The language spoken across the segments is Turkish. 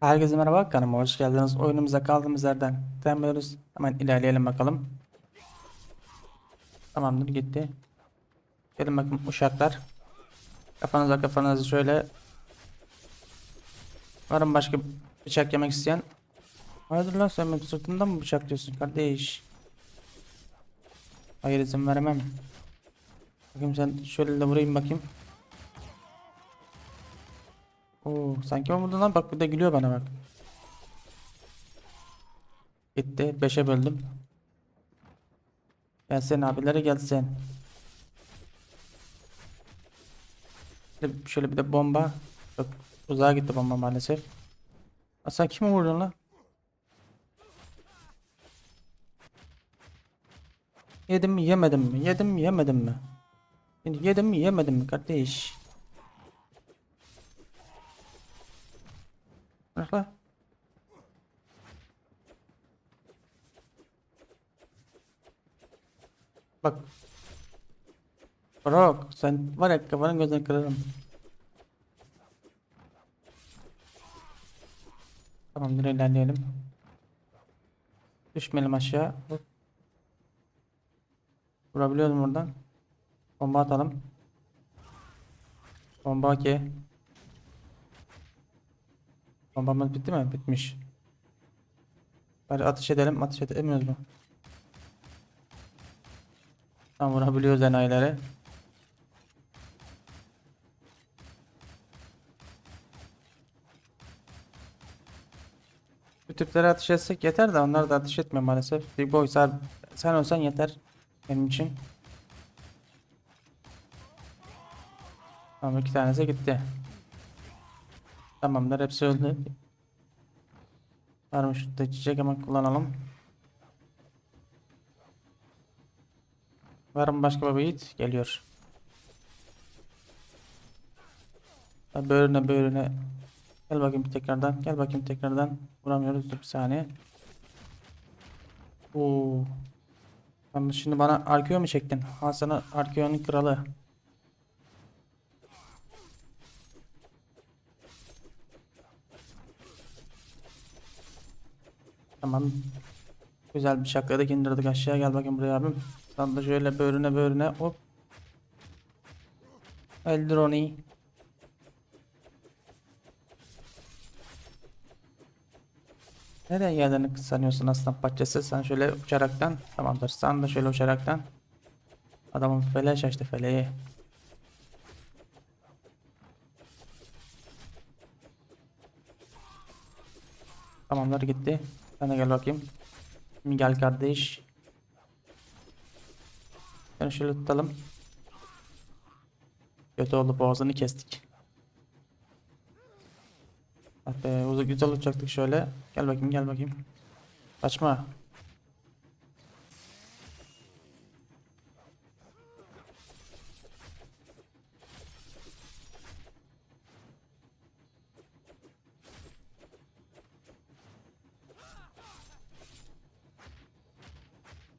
Herkese merhaba kanalıma hoş geldiniz. Oyunumuza kaldığımız yerden devam ediyoruz. Hemen ilerleyelim bakalım. Tamamdır gitti. Gelin bakın uşaklar. Kafanıza kafanızı şöyle. Var mı başka bıçak yemek isteyen? Hayırdır lan sen benim sırtımdan mı bıçak diyorsun kardeş? Hayır izin veremem. Bakayım sen şöyle de vurayım bakayım. Oo, sanki ben lan bak bir de gülüyor bana bak. Gitti. 5'e böldüm. Gelsin abileri gelsin. Şöyle- Şöyle bir de bomba. Çok uzağa gitti bomba maalesef. Aa, sen kimi vuruyorsun lan? Yedim mi yemedim mi? Yedim mi yemedim mi? Yedim mi yemedim mi kardeş? Bırak. Bak. Bırak. Sen var ya kafanın gözünü kırarım. Tamamdır ilerleyelim. Düşmeyelim aşağı. Hop. Vurabiliyoruz buradan. Bomba atalım. Bomba ki. Bombamız bitti mi? Bitmiş. Bari ateş edelim. Ateş edemiyoruz mu? Tam vurabiliyoruz enayileri. Bu tüplere ateş etsek yeter de onlar da ateş etmiyor maalesef. Bir boy sen, sen olsan yeter benim için. Tamam iki tanesi gitti. Tamamdır hepsi öldü. Varmış şurada çiçek hemen kullanalım. Var mı başka bir yiğit? Geliyor. Böğrüne böğrüne. Gel bakayım tekrardan. Gel bakayım tekrardan. Vuramıyoruz. Dur bir saniye. Oo. Sen şimdi bana Arkeo mu çektin? Ha sana Arkeo'nun kralı. Tamam. Güzel bir şakladık indirdik aşağıya gel bakayım buraya abim. Sen de şöyle böğrüne böğrüne hop. Öldür onu. Nereye geldiğini sanıyorsun aslan parçası? Sen şöyle uçaraktan tamamdır. Sen de şöyle uçaraktan. Adamın feleği şaştı feleği. Tamamlar gitti. Sen de gel bakayım. Şimdi gel kardeş. Ben şöyle tutalım. Kötü oldu boğazını kestik. Ah be uzun güzel uçacaktık şöyle. Gel bakayım gel bakayım. Kaçma.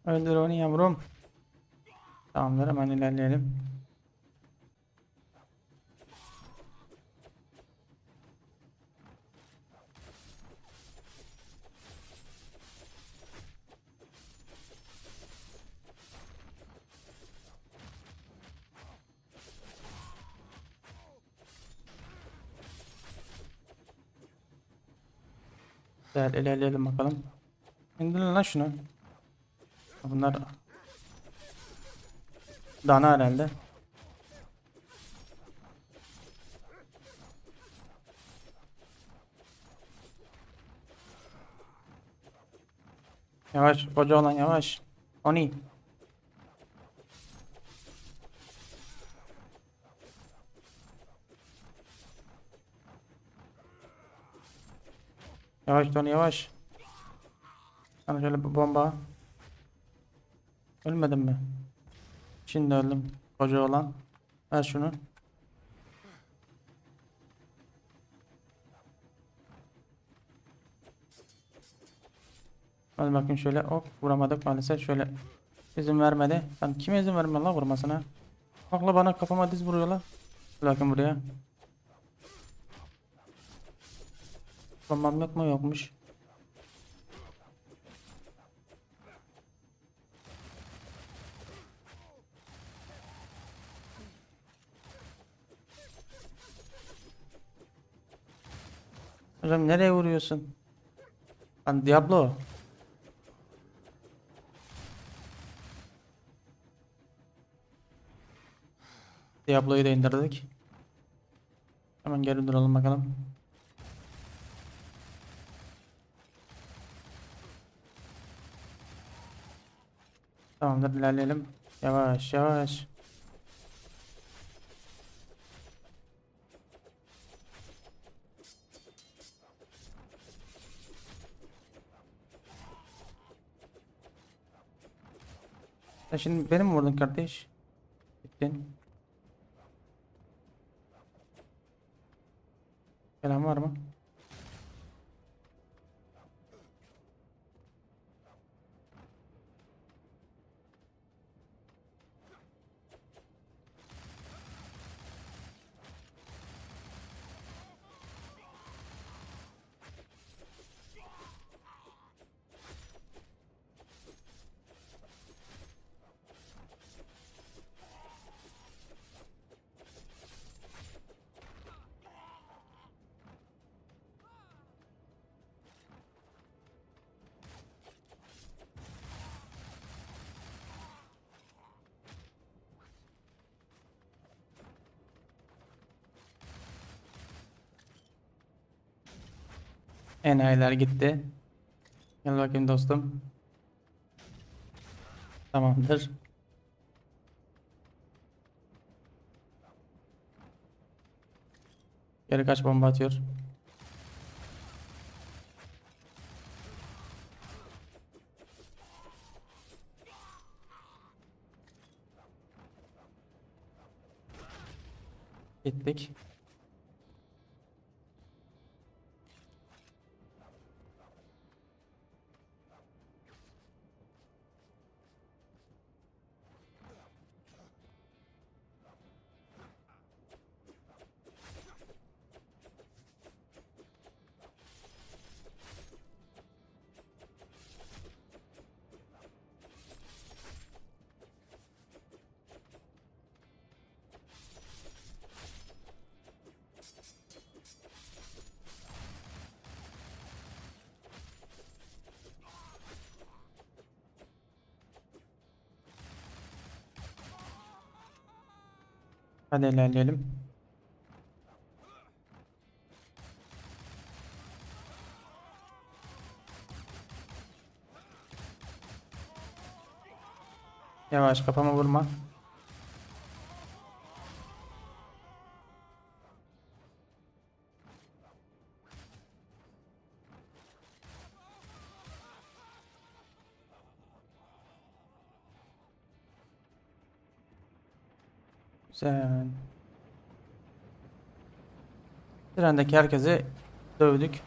Öldür onu yavrum. Tamamdır hemen ilerleyelim. Güzel ilerleyelim bakalım. İndirin lan şunu. Bunlar dana herhalde. Yavaş koca olan yavaş. Oni. Yavaş Tony yavaş. Sana şöyle bomba. Ölmedin mi? Şimdi öldüm. Koca olan. Ver şunu. Hadi bakayım şöyle hop vuramadık maalesef şöyle izin vermedi. Ben kime izin vermem lan vurmasına? Bak la bana kafama diz vuruyor la. Bakın buraya. Bombam yok mu? Yokmuş. Hocam nereye vuruyorsun? Lan Diablo. Diablo'yu da indirdik. Hemen geri duralım bakalım. Tamamdır ilerleyelim. Yavaş yavaş. Sen şimdi beni mi vurdun kardeş? Gittin. Gelen var mı? Enayiler gitti. Gel bakayım dostum. Tamamdır. Geri kaç bomba atıyor. Gittik. Hadi ilerleyelim. Yavaş kafama vurma. Güzel. Trendeki herkesi dövdük.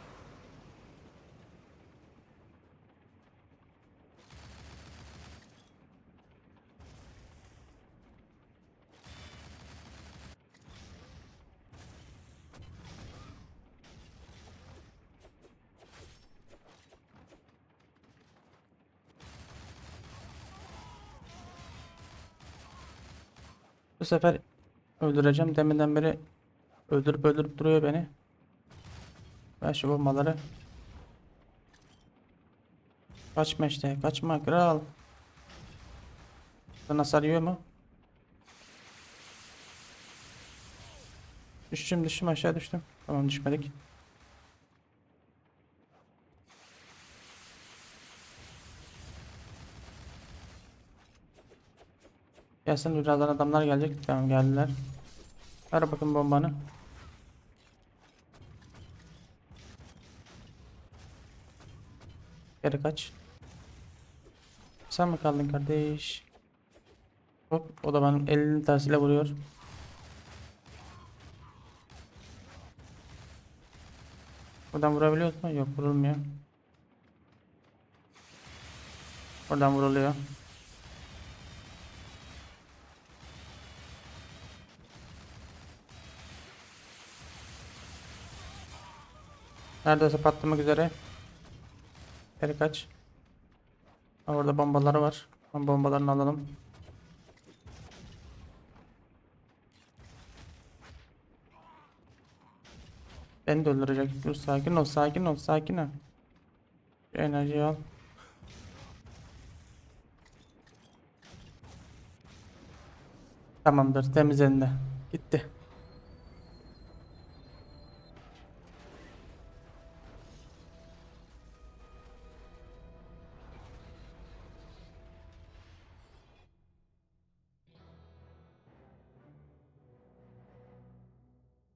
Bu sefer öldüreceğim. Deminden beri öldürüp öldürüp duruyor beni. Ver şu bombaları. Kaçma işte. Kaçma kral. Sana sarıyor mu? Düştüm düştüm aşağı düştüm. Tamam düşmedik. Gelsin birazdan adamlar gelecek. Tamam geldiler. Ver bakın bombanı. Geri kaç. Sen mi kaldın kardeş? Hop o da benim elini tersiyle vuruyor. Buradan vurabiliyor mu? Yok vurulmuyor. Oradan vuruluyor. Neredeyse patlamak üzere. Geri kaç. Orada bombaları var. Bombalarını alalım. Beni de öldürecek. Dur sakin ol, sakin ol, sakin ol. Şu al. Tamamdır, temizlendi. Gitti.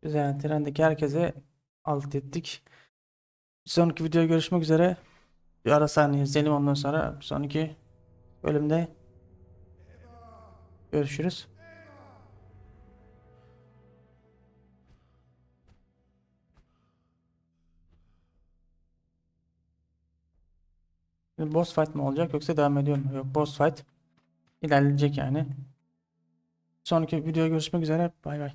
Güzel. Trendeki herkese alt ettik. Bir sonraki videoya görüşmek üzere. Bir ara sahne izleyelim ondan sonra bir sonraki bölümde görüşürüz. Şimdi boss fight mı olacak yoksa devam ediyor mu? Yok boss fight ilerleyecek yani. Sonraki videoya görüşmek üzere. Bay bay.